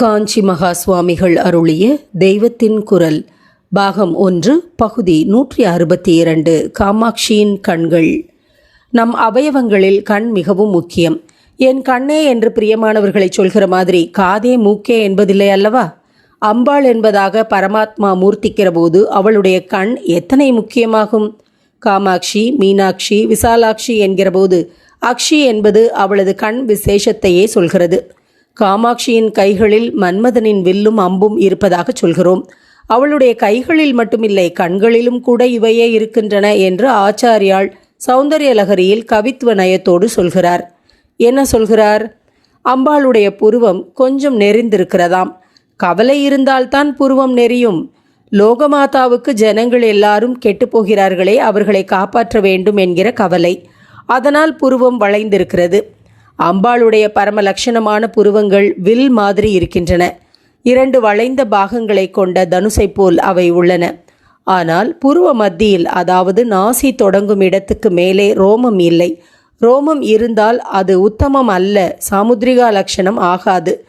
காஞ்சி மகா சுவாமிகள் அருளிய தெய்வத்தின் குரல் பாகம் ஒன்று பகுதி நூற்றி அறுபத்தி இரண்டு காமாட்சியின் கண்கள். நம் அவயவங்களில் கண் மிகவும் முக்கியம். என் கண்ணே என்று பிரியமானவர்களை சொல்கிற மாதிரி காதே மூக்கே என்பதில்லை அல்லவா? அம்பாள் என்பதாக பரமாத்மா மூர்த்திக்கிற போது அவளுடைய கண் எத்தனை முக்கியமாகும்? காமாட்சி மீனாட்சி விசாலாட்சி என்கிற போது அக்ஷி என்பது அவளது கண் விசேஷத்தையே சொல்கிறது. காமாட்சியின் கைகளில் மன்மதனின் வில்லும் அம்பும் இருப்பதாக சொல்கிறோம். அவளுடைய கைகளில் மட்டுமில்லை கண்களிலும் கூட இவையே இருக்கின்றன என்று ஆச்சாரியாள் சௌந்தர்யலகரியில் கவித்துவ நயத்தோடு சொல்கிறார். என்ன சொல்கிறார்? அம்பாளுடைய புருவம் கொஞ்சம் நெறிந்திருக்கிறதாம் கவலை இருந்தால்தான் புருவம் நெறியும் லோகமாதாவுக்கு ஜனங்கள் எல்லாரும் கெட்டுப்போகிறார்களே அவர்களை காப்பாற்ற வேண்டும் என்கிற கவலை. அதனால் புருவம் வளைந்திருக்கிறது. அம்பாளுடைய பரம லட்சணமான புருவங்கள் வில் மாதிரி இருக்கின்றன. இரண்டு வளைந்த பாகங்களை கொண்ட தனுசை போல் அவை உள்ளன. ஆனால் புருவ மத்தியில் அதாவது நாசி தொடங்கும் இடத்துக்கு மேலே ரோமம் இல்லை. ரோமம் இருந்தால் அது உத்தமம் அல்ல சாமுத்ரிகா லட்சணம் ஆகாது.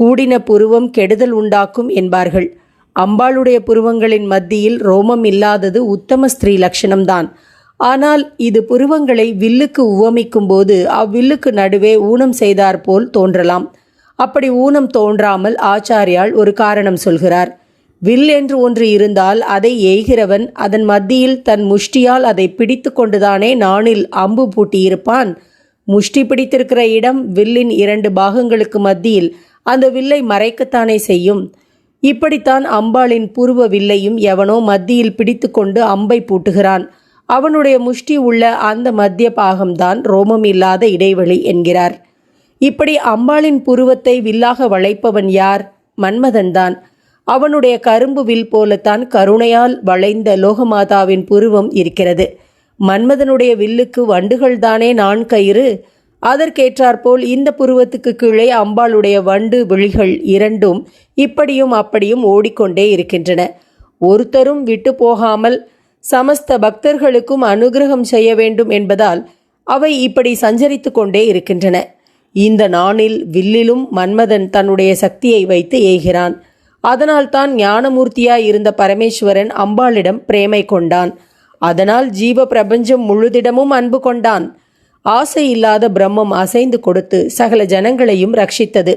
கூடின புருவம் கெடுதல் உண்டாக்கும் என்பார்கள். அம்பாளுடைய புருவங்களின் மத்தியில் ரோமம் இல்லாதது உத்தம ஸ்திரீ லட்சணம்தான். ஆனால் இது புருவங்களை வில்லுக்கு உவமிக்கும் போது அவ்வில்லுக்கு நடுவே ஊனம் செய்தாற்போல் தோன்றலாம். அப்படி ஊனம் தோன்றாமல் ஆச்சாரியால் ஒரு காரணம் சொல்கிறார். வில் என்று ஒன்று இருந்தால் அதை எய்கிறவன் அதன் மத்தியில் தன் முஷ்டியால் அதை பிடித்து கொண்டுதானே நானில் அம்பு பூட்டியிருப்பான்? முஷ்டி பிடித்திருக்கிற இடம் வில்லின் இரண்டு பாகங்களுக்கு மத்தியில் அந்த வில்லை மறைக்கத்தானே செய்யும்? இப்படித்தான் அம்பாளின் பூர்வ வில்லையும் எவனோ மத்தியில் பிடித்து கொண்டு அம்பை பூட்டுகிறான். அவனுடைய முஷ்டி உள்ள அந்த மத்திய பாகம்தான் ரோமம் இல்லாத இடைவெளி என்கிறார். இப்படி அம்பாளின் புருவத்தை வில்லாக வளைப்பவன் யார்? மன்மதன்தான். அவனுடைய கரும்பு வில் போலத்தான் கருணையால் வளைந்த லோகமாதாவின் புருவம் இருக்கிறது. மன்மதனுடைய வில்லுக்கு வண்டுகள்தானே நான் கயிறு? அதற்கேற்றாற்போல் இந்த புருவத்துக்கு கீழே அம்பாளுடைய வண்டு விழிகள் இரண்டும் இப்படியும் அப்படியும் ஓடிக்கொண்டே இருக்கின்றன. ஒருத்தரும் விட்டு போகாமல் சமஸ்த பக்தர்களுக்கும் அனுகிரகம் செய்ய வேண்டும் என்பதால் அவை இப்படி சஞ்சரித்து கொண்டே இருக்கின்றன. இந்த நாணில் வில்லிலும் மன்மதன் தன்னுடைய சக்தியை வைத்து ஏகிறான். அதனால்தான் ஞானமூர்த்தியாய் இருந்த பரமேஸ்வரன் அம்பாளிடம் பிரேமை கொண்டான். அதனால் ஜீவ பிரபஞ்சம் முழுதிடமும் அன்பு கொண்டான். ஆசை இல்லாத பிரம்மம் அசைந்து கொடுத்து சகல ஜனங்களையும் ரட்சித்தது.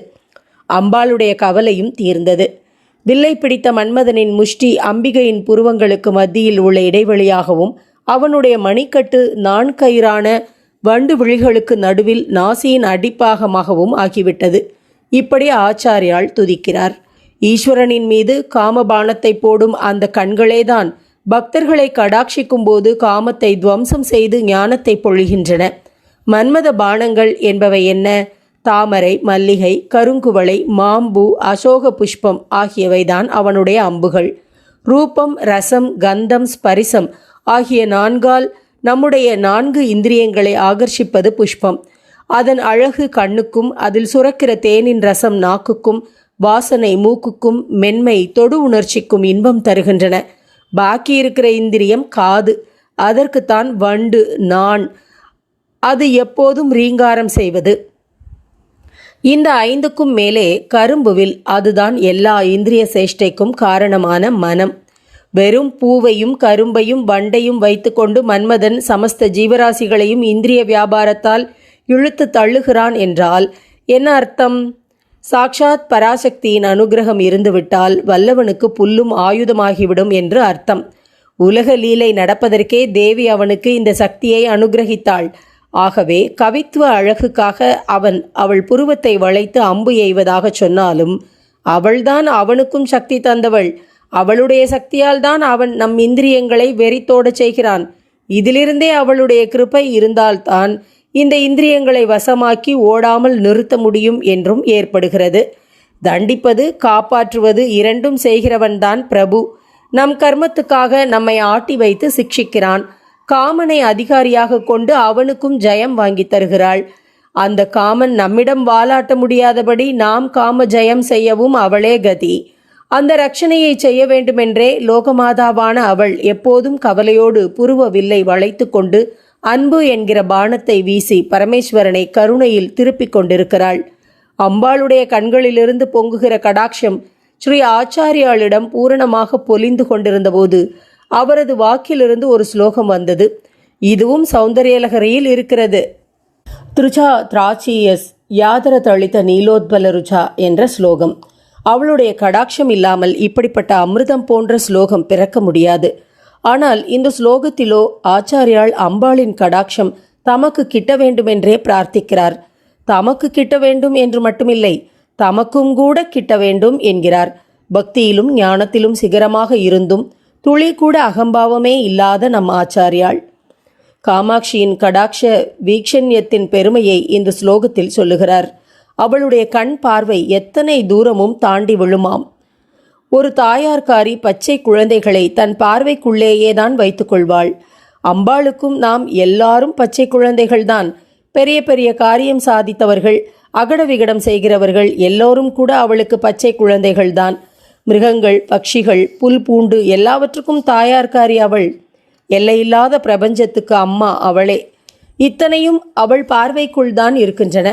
அம்பாளுடைய கவலையும் தீர்ந்தது. வில்லை பிடித்த மன்மதனின் முஷ்டி அம்பிகையின் புருவங்களுக்கு மத்தியில் உள்ள இடைவெளியாகவும் அவனுடைய மணிக்கட்டு நான்கயிறான வண்டு விழிகளுக்கு நடுவில் நாசியின் அடிப்பாகமாகவும் ஆகிவிட்டது. இப்படி ஆச்சாரியால் துதிக்கிறார். ஈஸ்வரனின் மீது காமபானத்தை போடும் அந்த கண்களேதான் பக்தர்களை கடாட்சிக்கும் போது காமத்தை துவம்சம் செய்து ஞானத்தை பொழிகின்றன. மன்மத பானங்கள் என்பவை என்ன? தாமரை மல்லிகை கருங்குவளை மாம்பு அசோக புஷ்பம் ஆகியவைதான் அவனுடைய அம்புகள். ரூபம் ரசம் கந்தம் ஸ்பரிசம் ஆகிய நான்கால் நம்முடைய நான்கு இந்திரியங்களை ஆகர்ஷிப்பது புஷ்பம். அதன் அழகு கண்ணுக்கும் அதில் சுரக்கிற தேனின் ரசம் நாக்குக்கும் வாசனை மூக்குக்கும் மென்மை தொடு உணர்ச்சிக்கும் இன்பம் தருகின்றன. பாக்கி இருக்கிற இந்திரியம் காது. அதற்குத்தான் வண்டு நான். அது எப்போதும் ரீங்காரம் செய்வது. இந்த ஐந்துக்கும் மேலே கரும்புவில் அதுதான் எல்லா இந்திரிய சேஷ்டைக்கும் காரணமான மனம். வெறும் பூவையும் கரும்பையும் வண்டையும் வைத்துக்கொண்டு மன்மதன் சமஸ்த ஜீவராசிகளையும் இந்திரிய வியாபாரத்தால் இழுத்து தள்ளுகிறான் என்றால் என்ன அர்த்தம்? சாக்ஷாத் பராசக்தியின் அனுகிரகம் இருந்துவிட்டால் வல்லவனுக்கு புல்லும் ஆயுதமாகிவிடும் என்று அர்த்தம். உலக லீலை நடப்பதற்கே தேவி அவனுக்கு இந்த சக்தியை அனுகிரகித்தாள். ஆகவே கவித்துவ அழகுக்காக அவன் அவள் புருவத்தை வளைத்து அம்பு எய்வதாக சொன்னாலும் அவள்தான் அவனுக்கும் சக்தி தந்தவள். அவளுடைய சக்தியால் தான் அவன் நம் இந்திரியங்களை வெறித்தோடச் செய்கிறான். இதிலிருந்தே அவளுடைய கிருப்பை இருந்தால்தான் இந்த இந்திரியங்களை வசமாக்கி ஓடாமல் நிறுத்த முடியும் என்றும் ஏற்படுகிறது. தண்டிப்பது காப்பாற்றுவது இரண்டும் செய்கிறவன்தான் பிரபு. நம் கர்மத்துக்காக நம்மை ஆட்டி வைத்து சிக்ஷிக்கிறான். காமனை அதிகாரியாக கொண்டு அவனுக்கும் ஜெயம் வாங்கி தருகிறாள். அந்த காமன் நம்மிடம் வாலாட்ட முடியாதபடி நாம் காம ஜெயம் செய்யவும் அவளே கதி. அந்த ரட்சணையை செய்ய வேண்டுமென்றே லோகமாதாவான அவள் எப்போதும் கவலையோடு புருவ வில்லை வளைத்து கொண்டு அன்பு என்கிற பானத்தை வீசி பரமேஸ்வரனை கருணையில் திருப்பிக் கொண்டிருக்கிறாள். அம்பாளுடைய கண்களிலிருந்து பொங்குகிற கடாட்சம் ஸ்ரீ ஆச்சாரியாளிடம் பூரணமாக பொலிந்து கொண்டிருந்தபோது அவரது வாக்கிலிருந்து ஒரு ஸ்லோகம் வந்தது. இதுவும் சௌந்தரியலகரியில் இருக்கிறது. திருச்சா திராச்சியஸ் யாதர தளித்த நீலோத்பல ருச்சா என்ற ஸ்லோகம். அவளுடைய கடாட்சம் இல்லாமல் இப்படிப்பட்ட அமிர்தம் போன்ற ஸ்லோகம் பிறக்க முடியாது. ஆனால் இந்த ஸ்லோகத்திலோ ஆச்சாரியால் அம்பாளின் கடாட்சம் தமக்கு கிட்ட வேண்டுமென்றே பிரார்த்திக்கிறார். தமக்கு கிட்ட வேண்டும் என்று மட்டுமில்லை தமக்கும் கூட கிட்ட வேண்டும் என்கிறார். பக்தியிலும் ஞானத்திலும் சிகரமாக இருந்தும் துளி கூட அகம்பாவமே இல்லாத நம் ஆச்சாரியாள். காமாட்சியின் கடாட்ச வீக்ஷண்யத்தின் பெருமையை இந்த ஸ்லோகத்தில் சொல்லுகிறார். அவளுடைய கண் பார்வை எத்தனை தூரமும் தாண்டி விழுமாம். ஒரு தாயார்காரி பச்சை குழந்தைகளை தன் பார்வைக்குள்ளேயே தான் வைத்துக்கொள்வாள் அம்பாளுக்கும் நாம் எல்லாரும் பச்சை குழந்தைகள்தான் பெரிய பெரிய காரியம் சாதித்தவர்கள் அகட விகடம் செய்கிறவர்கள் எல்லோரும் கூட அவளுக்கு பச்சை குழந்தைகள்தான் மிருகங்கள் பட்சிகள் புல் பூண்டு எல்லாவற்றுக்கும் தாயார்காரி அவள். எல்லையில்லாத பிரபஞ்சத்துக்கு அம்மா அவளே. இத்தனையும் அவள் பார்வைக்குள் தான் இருக்கின்றன.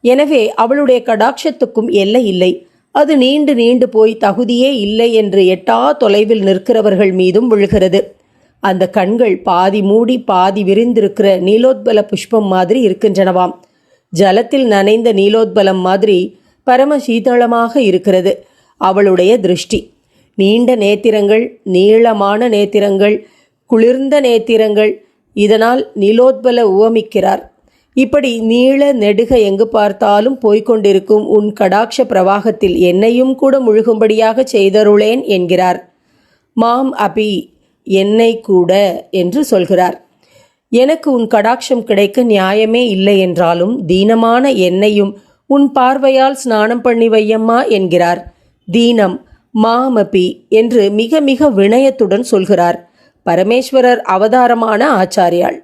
எனவே அவளுடைய கடாட்சத்துக்கும் எல்லை இல்லை. அது நீண்டு நீண்டு போய் தகுதியே இல்லை என்று எட்டா தொலைவில் நிற்கிறவர்கள் மீதும் விழுகிறது. அந்த கண்கள் பாதி மூடி பாதி விரிந்திருக்கிற நீலோத்பல புஷ்பம் மாதிரி இருக்கின்றனவாம். ஜலத்தில் நனைந்த நீலோத்பலம் மாதிரி பரம சீதளமாக இருக்கிறது. அவளுடைய திருஷ்டி. நீண்ட நேத்திரங்கள் நீளமான நேத்திரங்கள் குளிர்ந்த நேத்திரங்கள் இதனால் நிலோத்பல உவமிக்கிறார். இப்படி நீள நெடுக எங்கு பார்த்தாலும் போய்க்கொண்டிருக்கும் உன் கடாட்ச பிரவாகத்தில் என்னையும் கூட முழுகும்படியாக செய்தருளேன் என்கிறார். மாம் அபி என்னை கூட என்று சொல்கிறார். எனக்கு உன் கடாட்சம் கிடைக்க நியாயமே இல்லை என்றாலும் தீனமான என்னையும் உன் பார்வையால் ஸ்நானம் பண்ணி வையம்மா என்கிறார். தீனம் மாமபி என்று மிக மிக வினயத்துடன் சொல்கிறார். பரமேஸ்வரர் அவதாரமான ஆச்சாரியாள்.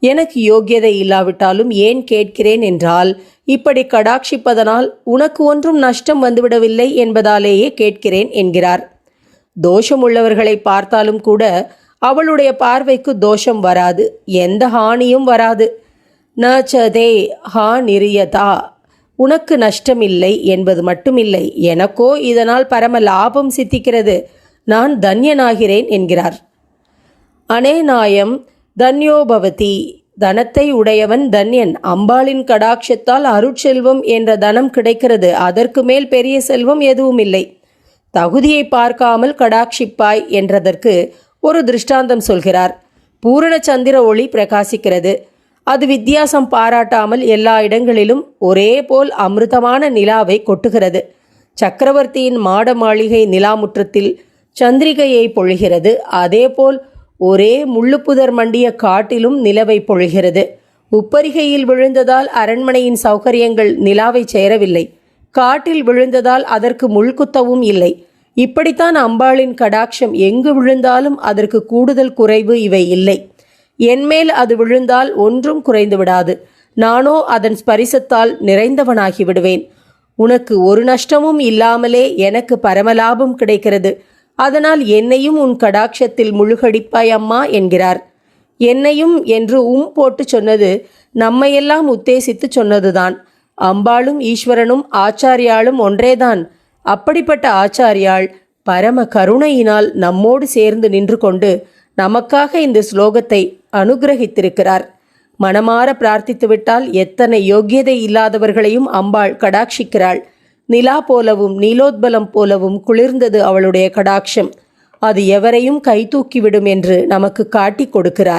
எனக்கு யோக்கியதை இல்லாவிட்டாலும் ஏன் கேட்கிறேன் என்றால் இப்படி கடாட்சிப்பதனால் உனக்கு ஒன்றும் நஷ்டம் வந்துவிடவில்லை என்பதாலேயே கேட்கிறேன் என்கிறார். தோஷமுள்ளவர்களை பார்த்தாலும் கூட அவளுடைய பார்வைக்கு தோஷம் வராது எந்த ஹானியும் வராது. நச்சதே ஹா நிரியதா உனக்கு நஷ்டமில்லை என்பது மட்டுமில்லை. எனக்கோ இதனால் பரம லாபம் சித்திக்கிறது. நான் தன்யனாகிறேன் என்கிறார். அனே நாயம் தன்யோபவதி தனத்தை உடையவன் தன்யன். அம்பாளின் கடாட்சத்தால் அருட்செல்வம் என்ற தனம் கிடைக்கிறது. அதற்கு மேல் பெரிய செல்வம் எதுவும் இல்லை தகுதியை பார்க்காமல் கடாட்சிப்பாய் என்றதற்கு ஒரு திருஷ்டாந்தம் சொல்கிறார். பூரண சந்திர ஒளி பிரகாசிக்கிறது. அது வித்தியாசம் பாராட்டாமல் எல்லா இடங்களிலும் ஒரே போல் அமிர்தமான நிலாவை கொட்டுகிறது. சக்கரவர்த்தியின் மாட மாளிகை நிலாமுற்றத்தில் சந்திரிகையை பொழிகிறது. அதேபோல் ஒரே முள்ளுப்புதர் மண்டிய காட்டிலும் நிலவை பொழிகிறது. உப்பரிகையில் விழுந்ததால் அரண்மனையின் சௌகரியங்கள் நிலாவை சேரவில்லை. காட்டில் விழுந்ததால் அதற்கு முள்குத்தவும் இல்லை. இப்படித்தான் அம்பாளின் கடாட்சம் எங்கு விழுந்தாலும் அதற்கு கூடுதல் குறைவு இவை இல்லை. என்மேல் அது விழுந்தால் ஒன்றும் குறைந்து விடாது. நானோ அதன் ஸ்பரிசத்தால் நிறைந்தவனாகி விடுவேன். உனக்கு ஒரு நஷ்டமும் இல்லாமலே எனக்கு பரமலாபம் கிடைக்கிறது. அதனால் என்னையும் உன் கடாட்சத்தில் முழுகடிப்பாய் அம்மா என்கிறார். என்னையும் என்று உம் போட்டு சொன்னது நம்மையெல்லாம் உத்தேசித்து சொன்னதுதான். அம்பாளும் ஈஸ்வரனும் ஆச்சாரியாளும் ஒன்றேதான். அப்படிப்பட்ட ஆச்சாரியாள் பரம கருணையினால் நம்மோடு சேர்ந்து நின்று கொண்டு நமக்காக இந்த ஸ்லோகத்தை அனுகிரகித்திருக்கிறார். மனமாற பிரார்த்தித்துவிட்டால் எத்தனை யோக்கியதை இல்லாதவர்களையும் அம்பாள் கடாட்சிக்கிறாள். நிலா போலவும் நீலோத்பலம் போலவும் குளிர்ந்தது அவளுடைய கடாட்சம். அது எவரையும் கைதூக்கிவிடும் என்று நமக்கு காட்டிக் கொடுக்கிறார்.